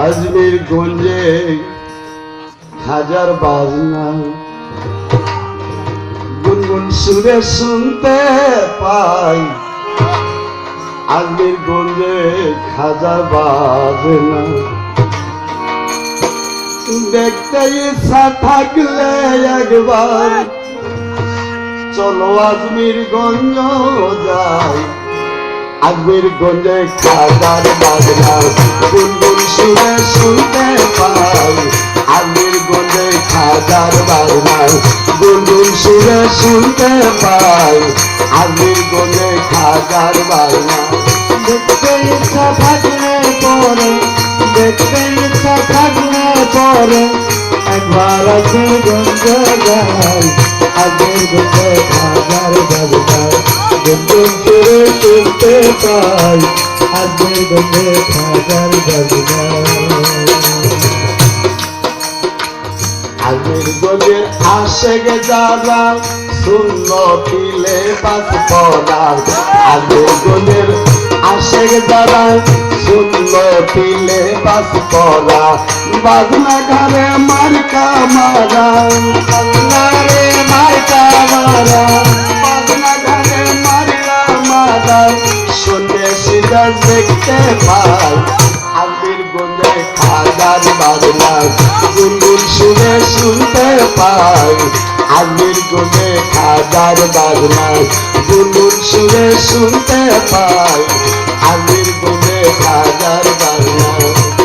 আজমির গঞ্জে হাজার বাজনা। গুনগুন সুরে শুনতে পাই। আজমির গঞ্জে হাজার বাজনা। দেখতে ইচ্ছা থাকলে একবার। চলো আজমির গঞ্জ যাই। আজমির গঞ্জে খাজার বাজনা। গুনগুন সুরে শুনতে পাই। আজমির গঞ্জে খাজার বাজনা। গুনগুন সুরে শুনতে পাই। আজমির গঞ্জে খাজার বাজনা। দেখতে ইচ্ছা থাকলে পরে দেখতে ইচ্ছা থাকলে পরে, একবার আছে গঞ্জ গাই। শুনতে পাই আগের গঞ্জে খাজার বাজনায় আজমির গঞ্জের আশেগে যারা শূন্য দিলে বাস পড়ার। আজমির গঞ্জের আশেগে যারা শূন্য দিলে বাস পড়া বাজনা ঘরে মারা, বাজনা রে মারা। বাজনা খাজার বাজনা গুনগুন শুনে শুনতে পাই। আজমির গঞ্জে খাজার বাজনা। গুনগুন শুনে শুনতে পাই। আজমির গঞ্জে খাজার বাজনা।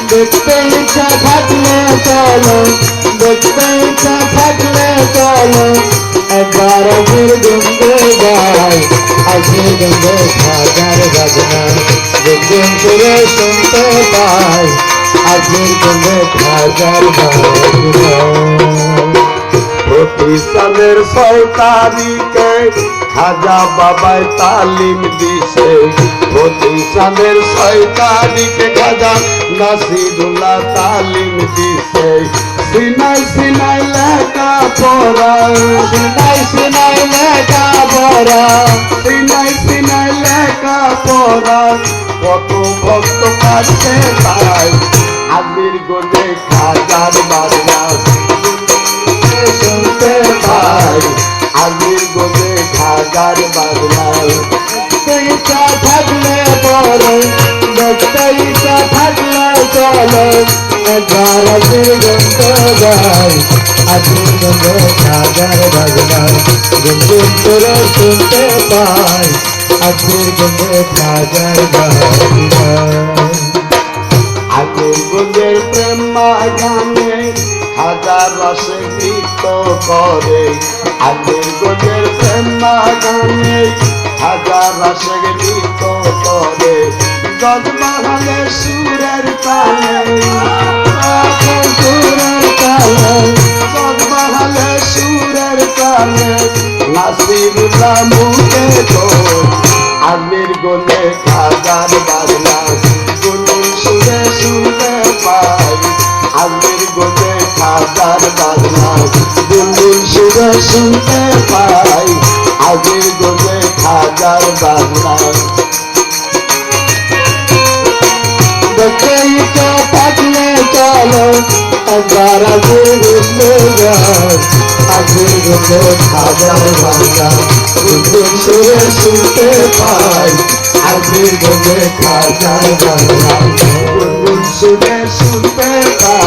দেখতে ইচ্ছা থাকলে চলো, দেখতে ইচ্ছা থাকলে চলো। একবার আগের গন্ধে গাই আগের গন্ধে খাজার বাজনা। গুনগুন করে শুনতে পাই। প্রতিষ্ঠানের ছয় তারিখে খাজা বাবাই তালিম দিছে। প্রতিষ্ঠানের ছয় তারিখে খাজা নাসিরুল্লাহ তালিম দিছে। সিনাই সিনাই লেখা পড়া। সিনাই সিনাই লেখা বড়া সিনাই সিনাই লেখা পড়া। কত ভক্ত কাছে তাই আমির গোলে খাজার বাজনা শুনতে পাই। আমির গোলে খাজার বাজনা ইচ্ছা থাকলে পরে দেখতে ইচ্ছা থাকলে চলো। একবার আগের গন্ধে গাই আগের গন্ধে খাজার বাজনা। শুনতে পাই। আগের গন্ধে প্রাজার আখের আগুন গুজের প্রেম গানে হাজার রসে নৃত্য করে। আখের গুজের প্রেম গানে হাজার রসে নৃত্য করে। সুরের নাসিরুল্লাহ মুখে তোর আমির গোলে খাজার বাজনা গুনুন সুরে শুনতে পাই। আমির গোলে খাজার বাজনা গুনুন সুরে শুনতে পাই। আমির গোলে খাজার বাজনা দেখতে ইচ্ছা থাকলে চলো, একবার গন্ধে গাই আগের গন্ধে খাজার বাজা গুনগুন সুরে শুনতে পাই আগের গন্ধে খাজার বাজা গুনুন সুরে শুনতে পাই।